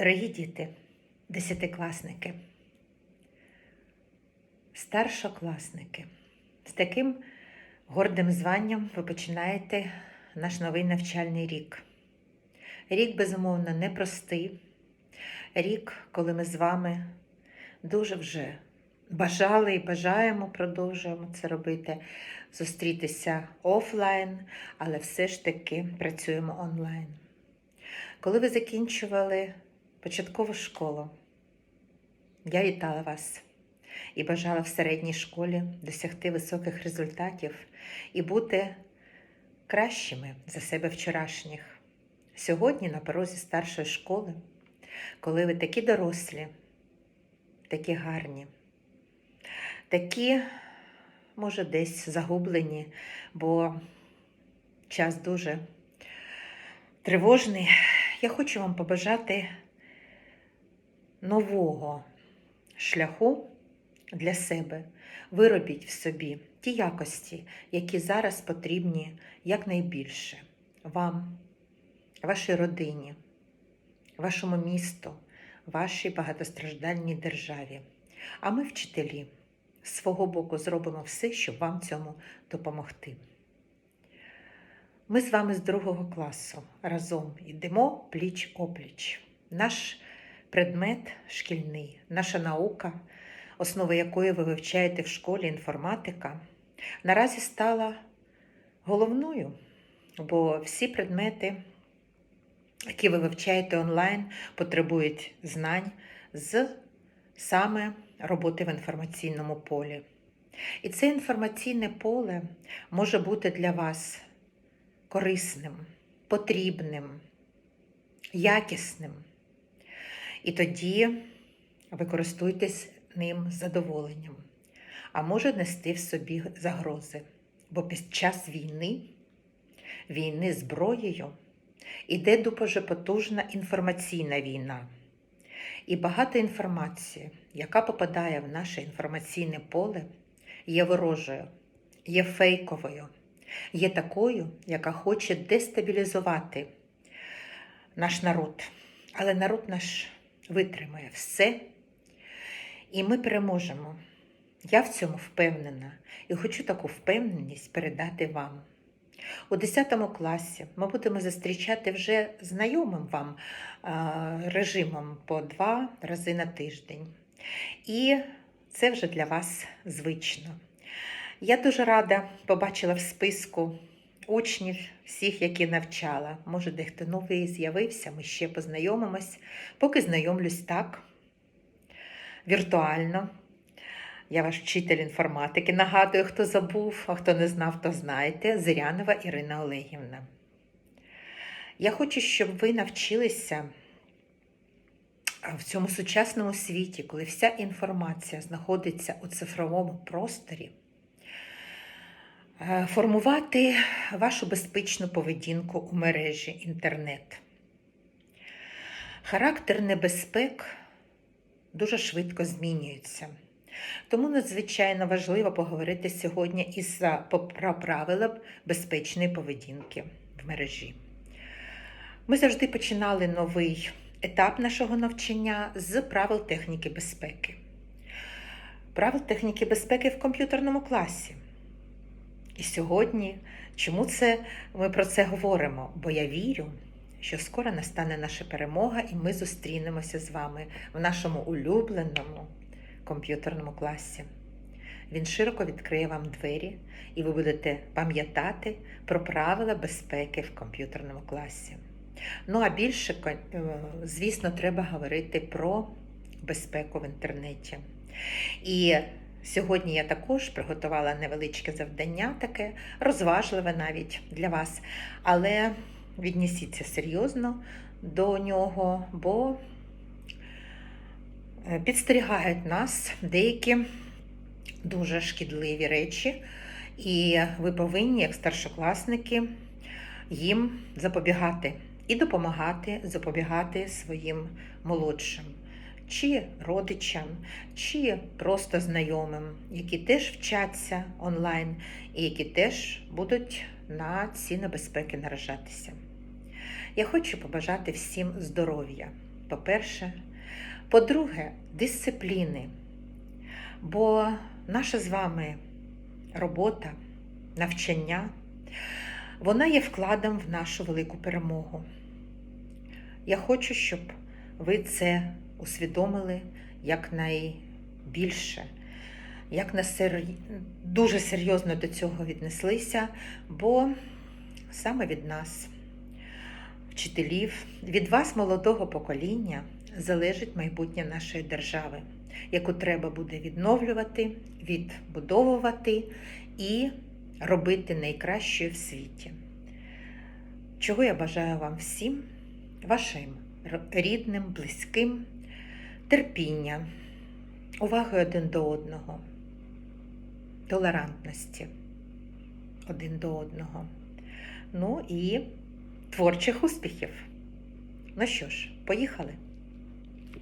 Дорогі діти, десятикласники, старшокласники, з таким гордим званням ви починаєте наш новий навчальний рік. Рік, безумовно, непростий. Рік, коли ми з вами дуже вже бажали і бажаємо, продовжуємо це робити, зустрітися офлайн, але все ж таки працюємо онлайн. Коли ви закінчували початкову школу, я вітала вас і бажала в середній школі досягти високих результатів і бути кращими за себе вчорашніх. Сьогодні на порозі старшої школи, коли ви такі дорослі, такі гарні, такі, може, десь загублені, бо час дуже тривожний. Я хочу вам побажати нового шляху для себе. Виробіть в собі ті якості, які зараз потрібні якнайбільше вам, вашій родині, вашому місту, вашій багатостраждальній державі. А ми, вчителі, з свого боку зробимо все, щоб вам цьому допомогти. Ми з вами з другого класу разом йдемо пліч опліч. Наш предмет шкільний, наша наука, основи якої ви вивчаєте в школі інформатика, наразі стала головною, бо всі предмети, які ви вивчаєте онлайн, потребують знань з саме роботи в інформаційному полі. І це інформаційне поле може бути для вас корисним, потрібним, якісним. І тоді ви користуйтесь ним задоволенням, а може нести в собі загрози. Бо під час війни, війни зброєю, іде дуже потужна інформаційна війна. І багато інформації, яка попадає в наше інформаційне поле, є ворожою, є фейковою є такою, яка хоче дестабілізувати наш народ. Але народ наш витримає все, і ми переможемо. Я в цьому впевнена і хочу таку впевненість передати вам. У 10 класі ми будемо зустрічати вже знайомим вам режимом по два рази на тиждень. І це вже для вас звично. Я дуже рада побачила в списку учнів, всіх, які навчала. Може, дехто новий з'явився, ми ще познайомимось, поки знайомлюсь так, віртуально. Я ваш вчитель інформатики. Нагадую, хто забув, а хто не знав, то знаєте, Зирянова Ірина Олегівна. Я хочу, щоб ви навчилися в цьому сучасному світі, коли вся інформація знаходиться у цифровому просторі. Е, формувати вашу безпечну поведінку у мережі інтернет. Характер небезпек дуже швидко змінюється. Тому надзвичайно важливо поговорити сьогодні із про правила безпечної поведінки в мережі. Ми завжди починали новий етап нашого навчання з правил техніки безпеки. Правил техніки безпеки в комп'ютерному класі. І сьогодні, чому це ми про це говоримо? Бо я вірю, що скоро настане наша перемога, і ми зустрінемося з вами в нашому улюбленому комп'ютерному класі. Він широко відкриє вам двері, і ви будете пам'ятати про правила безпеки в комп'ютерному класі. Ну а більше, е, звісно, треба говорити про безпеку в інтернеті. І Сьогодні я також приготувала невеличке завдання, таке розважливе навіть для вас. Але віднісіться серйозно до нього, бо е, підстерігають нас деякі дуже шкідливі речі, і ви повинні, як старшокласники, їм запобігати і допомагати запобігати своїм молодшим чи родичам, чи просто знайомим, які теж вчаться онлайн і які теж будуть на ці небезпеки наражатися. Я хочу побажати всім здоров'я, по-перше. По-друге, дисципліни. Бо наша з вами робота, навчання, вона є вкладом в нашу велику перемогу. Я хочу, щоб ви це усвідомили якнайбільше, як на сер... дуже серйозно до цього віднеслися, бо саме від нас, вчителів, від вас, молодого покоління, залежить майбутнє нашої держави, яку треба буде відновлювати, відбудовувати і робити найкращою в світі. Чого я бажаю вам всім, вашим рідним, близьким, терпіння, уваги один до одного, толерантності один до одного. Ну і творчих успіхів. Ну що ж, поїхали.